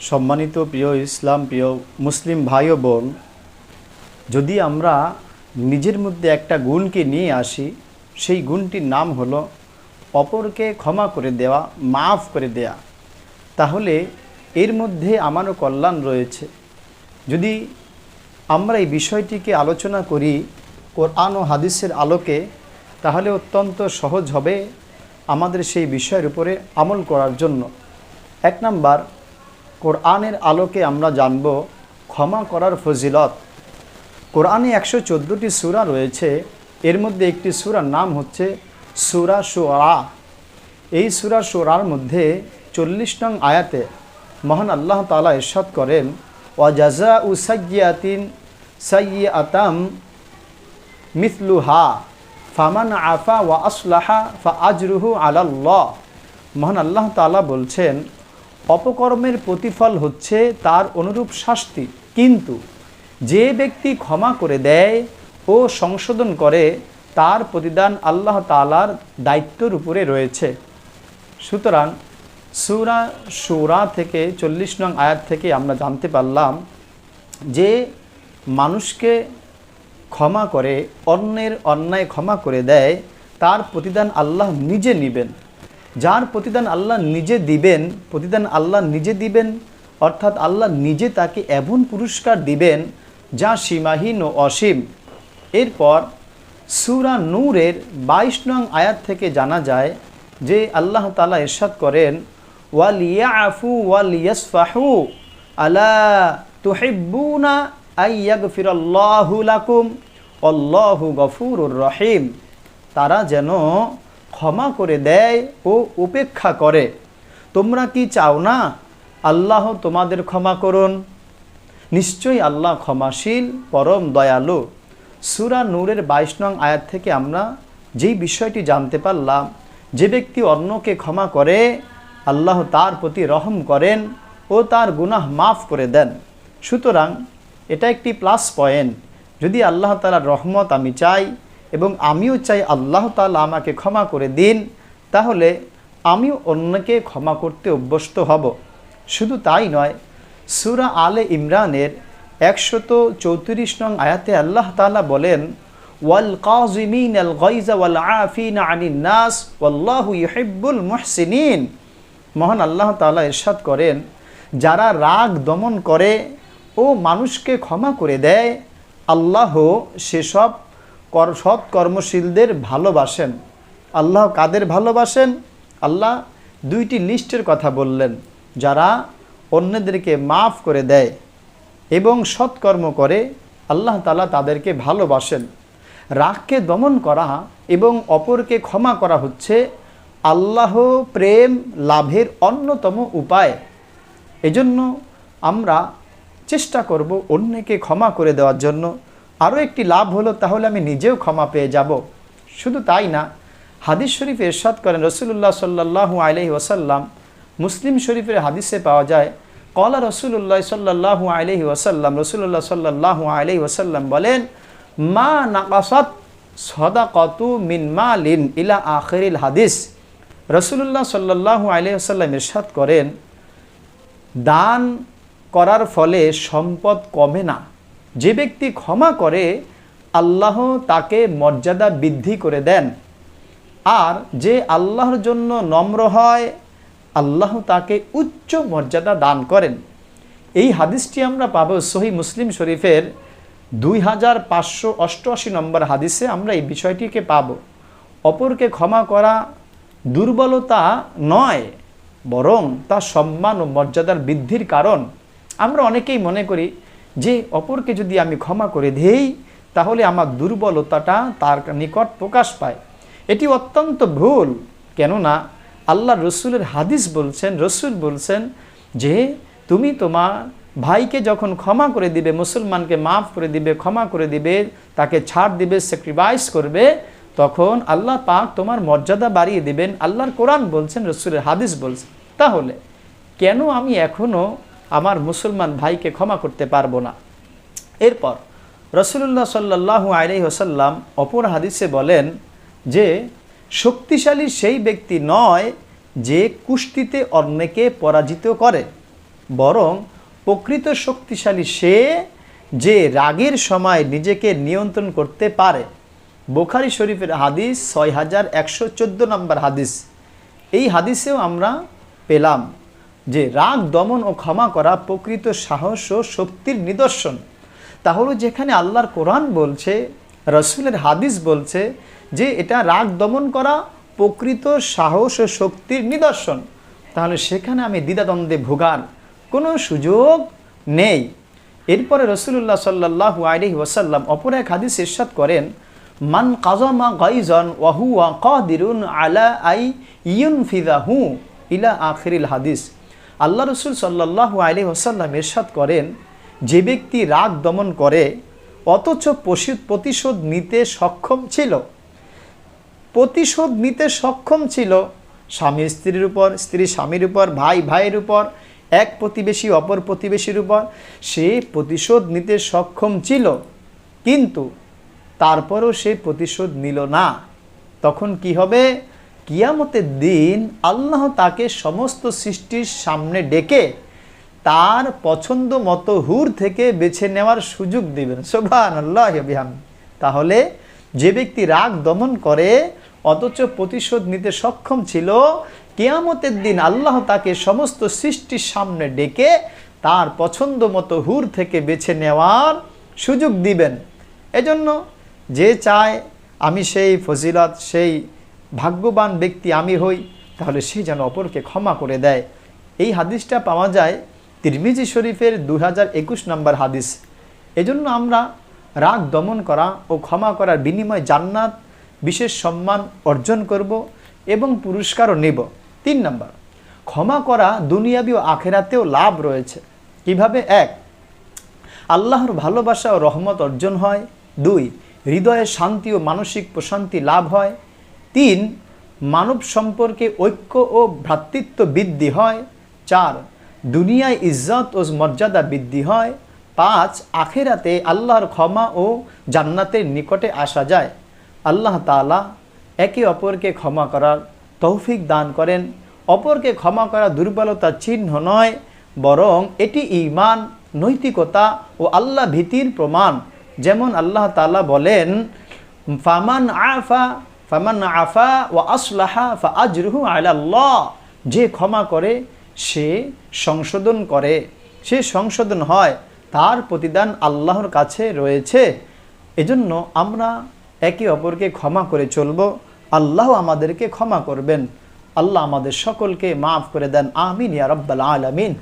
সম্মানিত প্রিয় ইসলাম, প্রিয় মুসলিম ভাই ও বোন, যদি আমরা নিজের মধ্যে একটা গুণকে নিয়ে আসি, সেই গুণটির নাম হলো অপরকে ক্ষমা করে দেওয়া, মাফ করে দেয়া। তাহলে এর মধ্যে আমারও কল্যাণ রয়েছে। যদি আমরা এই বিষয়টিকে আলোচনা করি কোরআন ও হাদিসের আলোকে, তাহলে অত্যন্ত সহজ হবে আমাদের সেই বিষয়ের উপরে আমল করার জন্য। এক নাম্বার কোরআনের আলোকে আমরা জানব ক্ষমা করার ফজিলত। কোরআনে একশো চোদ্দোটি সুরা রয়েছে। এর মধ্যে একটি সুরার নাম হচ্ছে সুরা সুরা এই সুরা সুরার মধ্যে চল্লিশ নং আয়াতে মহান আল্লাহ তালা ইরশাদ করেন ওয়াজাজা উ সাইয়াতিন সাইয়ে আতাম মিথলুহা ফামান আফা ওয়া আসলাহা ফা আজরুহু আলাল্লাহ। মহান আল্লাহ তালা বলছেন অপকর্মের প্রতিফল হচ্ছে তার অনুরূপ শাস্তি। কিন্তু যে ব্যক্তি ক্ষমা করে দেয় ও সংশোধন করে, তার প্রতিদান আল্লাহ তালার দায়িত্বর উপরে রয়েছে। সুতরাং সুরা সুরা থেকে চল্লিশ নং আয়াত থেকে আমরা জানতে পারলাম যে মানুষকে ক্ষমা করে, অন্যের অন্যায় ক্ষমা করে দেয়, তার প্রতিদান আল্লাহ নিজে নেবেন। যার প্রতিদান আল্লাহ নিজে দিবেন, প্রতিদান আল্লাহ নিজে দিবেন, অর্থাৎ আল্লাহ নিজে তাকে এমন পুরস্কার দিবেন যা সীমাহীন ও অসীম। এরপর সুরা নূরের বাইশ নং আয়াত থেকে জানা যায় যে আল্লাহ তালা ইরশাদ করেন ওয়াল ওয়ালিয়া আফু ওয়ালিয়াসফাহু আলা তুহিব্বুনা আইয়াগফিরাল্লাহু লাকুম অল্লাহু গফুরুর রহিম। তারা যেন ক্ষমা করে দেয় ও উপেক্ষা করে। তোমরা কি চাও না? আল্লাহ তোমাদের ক্ষমা করুন। নিশ্চয়ই আল্লাহ ক্ষমাশীল, পরম দয়ালু। সুরা নূরের বাইশ নং আয়াত থেকে আমরা যেই বিষয়টি জানতে পারলাম, যে ব্যক্তি অন্যকে ক্ষমা করে, আল্লাহ তার প্রতি রহম করেন ও তার গুনাহ মাফ করে দেন। সুতরাং এটা একটি প্লাস পয়েন্ট যদি আল্লাহ তালার রহমত আমি চাই এবং আমিও চাই আল্লাহ তালা আমাকে ক্ষমা করে দিন, তাহলে আমিও অন্যকে ক্ষমা করতে অভ্যস্ত হব। শুধু তাই নয়, সুরা আলে ইমরানের একশত চৌত্রিশ নং আয়াতে আল্লাহ তালা বলেন, ওয়াল কাজিমিন আল গাইজা ওয়াল আফিন আনিন নাস, ওয়াল্লাহু ইহিব্বুল মুহসিনিন। মহান আল্লাহ তাআলা ইরশাদ করেন, যারা রাগ দমন করে ও মানুষকে ক্ষমা করে দেয়, আল্লাহ সেসব কর সৎ কর্মশীলদের ভালোবাসেন। আল্লাহ কাদের ভালোবাসেন? আল্লাহ দুইটি লিস্টের কথা বললেন, যারা অন্যদেরকে মাফ করে দেয় এবং সৎকর্ম করে, আল্লাহ তালা তাদেরকে ভালোবাসেন। রাগকে দমন করা এবং অপরকে ক্ষমা করা হচ্ছে আল্লাহ প্রেম লাভের অন্যতম উপায়। এজন্য আমরা চেষ্টা করব অন্যকে ক্ষমা করে দেওয়ার জন্য। আরও একটি লাভ হলো, তাহলে আমি নিজেও ক্ষমা পেয়ে যাব। শুধু তাই না, হাদিস শরীফ এরশাদ করেন রসুল্লাহ সাল্লাহ আলহি ওসাল্লাম মুসলিম শরীফের হাদিসে পাওয়া যায় কলা রসুল্লাহ সাল্লাহ আলহি ওসাল্লাম রসুল্লাহ সাল্লাহ আলহি ওসাল্লাম বলেন, মা নাকাসাত সদা কতু মিন মা লিন ইলা আখরিল হাদিস। রসুল্লাহ সাল্লাহ আলহি ওসাল্লাম ইরশাদ করেন, দান করার ফলে সম্পদ কমে না। যে ব্যক্তি ক্ষমা করে, আল্লাহ তাকে মর্যাদা বৃদ্ধি করে দেন। আর যে আল্লাহর জন্য নম্র হয়, আল্লাহ তাকে উচ্চ মর্যাদা দান করেন। এই হাদিসটি আমরা পাবো সহি মুসলিম শরীফের দুই হাজার পাঁচশো অষ্টআশি নম্বর হাদিসে আমরা এই বিষয়টিকে পাব। অপরকে ক্ষমা করা দুর্বলতা নয়, বরং তা সম্মান ও মর্যাদার বৃদ্ধির কারণ। আমরা অনেকেই মনে করি যে অপরকে যদি আমি ক্ষমা করে দেই, তাহলে আমার দুর্বলতাটা তার নিকট প্রকাশ পায়। এটি অত্যন্ত ভুল, কেননা আল্লাহ রসুলের হাদিস বলছেন, রসুল বলছেন যে তুমি তোমার ভাইকে যখন ক্ষমা করে দিবে, মুসলমানকে মাফ করে দিবে, ক্ষমা করে দিবে, তাকে ছাড় দিবে স্যাক্রিফাইস করবে, তখন আল্লাহ পাক তোমার মর্যাদা বাড়িয়ে দিবেন। আল্লাহর কোরআন বলছেন, রসুলের হাদিস বলছেন। তাহলে কেন আমি এখনও আমার মুসলমান ভাইকে ক্ষমা করতে পারব না। এরপর রসুল্লাহ সাল্লাহু আলহি ওসাল্লাম অপর হাদিসে বলেন যে, শক্তিশালী সেই ব্যক্তি নয় যে কুস্তিতে অন্যকে পরাজিত করে, বরং প্রকৃত শক্তিশালী সে যে রাগের সময় নিজেকে নিয়ন্ত্রণ করতে পারে। বোখারি শরীফের হাদিস ছয় হাজার একশো চোদ্দ নম্বর হাদিস। এই হাদিসেও আমরা পেলাম। যে রাগ, দমন ও ক্ষমা করা প্রকৃত সাহস ও শক্তির নিদর্শন। তাহলে যেখানে আল্লাহর কোরআন বলছে, রসুলের হাদিস বলছে যে এটা রাগ, দমন করা প্রকৃত সাহস ও শক্তির নিদর্শন, তাহলে সেখানে আমি দ্বিধাদ্বন্দ্বে ভোগার কোনো সুযোগ নেই। এরপরে রসুল্লাহ সাল্লাহ আলহি ওয়াসাল্লাম অপর এক হাদিস ইরশাদ করেন, মান কাজামা গাইজন কাদিরুন আলা আই ইউন ফিদাহু ইলা আখিরিল হাদিস। আল্লাহ রসুল সাল্লাহ আলহি ওসাল্লাম এরশাদ করেন, যে ব্যক্তি রাগ দমন করে, অথচ প্রতিশোধ নিতে সক্ষম ছিল। প্রতিশোধ নিতে সক্ষম ছিল স্বামী স্ত্রীর উপর, স্ত্রী স্বামীর উপর, ভাই ভাইয়ের উপর, এক প্রতিবেশী অপর প্রতিবেশীর উপর। সে প্রতিশোধ নিতে সক্ষম ছিল, কিন্তু তারপরও সে প্রতিশোধ নিল না। তখন কি হবে? কিয়ামতের দিন আল্লাহ তাকে সমস্ত সৃষ্টির সামনে ডেকে তার পছন্দ মতো হুর থেকে বেছে নেওয়ার সুযোগ দিবেন। সোভান আল্লাহ বিহাম তাহলে যে ব্যক্তি রাগ দমন করে, অথচ প্রতিশোধ নিতে সক্ষম ছিল, কেয়ামতের দিন আল্লাহ তাকে সমস্ত সৃষ্টির সামনে ডেকে তার পছন্দ মতো হুর থেকে বেছে নেওয়ার সুযোগ দিবেন। এজন্য যে চায়, আমি সেই ফজিলত, সেই ভাগ্যবান ব্যক্তি আমি হই, তাহলে সে যেন অপরকে ক্ষমা করে দেয়। এই হাদিসটা পাওয়া যায় তিরমিজি শরীফের দু হাজার একুশ নম্বর হাদিস। এজন্য আমরা রাগ দমন করা ও ক্ষমা করার বিনিময়ে জান্নাত বিশেষ সম্মান অর্জন করব এবং পুরস্কারও নেব। তিন নম্বর, ক্ষমা করা দুনিয়াবি ও আখেরাতেও লাভ রয়েছে। কীভাবে? এক, আল্লাহর ভালোবাসা ও রহমত অর্জন হয়। দুই, হৃদয়ে শান্তি ও মানসিক প্রশান্তি লাভ হয়। তিন, মানব সম্পর্কে ঐক্য ও ভ্রাতৃত্ব বৃদ্ধি হয়। চার, দুনিয়ায় ইজ্জত ও মর্যাদা বৃদ্ধি হয়। পাঁচ, আখেরাতে আল্লাহর ক্ষমা ও জান্নাতের নিকটে আসা যায়। আল্লাহ তাআলা একে অপরকে ক্ষমা করার তৌফিক দান করেন। অপরকে ক্ষমা করা দুর্বলতার চিহ্ন নয়, বরং এটি ঈমান, নৈতিকতা ও আল্লাহ ভীতির প্রমাণ। যেমন আল্লাহ তাআলা বলেন, ফামান আফা ফামান আফা ও আসলাহা ফা আজরুহু আল্লাহ যে ক্ষমা করে, সে সংশোধন করে। সে সংশোধন হয়, তার প্রতিদান আল্লাহর কাছে রয়েছে। এজন্য আমরা একে অপরকে ক্ষমা করে চলব। আল্লাহ আমাদেরকে ক্ষমা করবেন। আল্লাহ আমাদের সকলকে মাফ করে দেন। আমিন ইয়া রব্বাল আলামিন।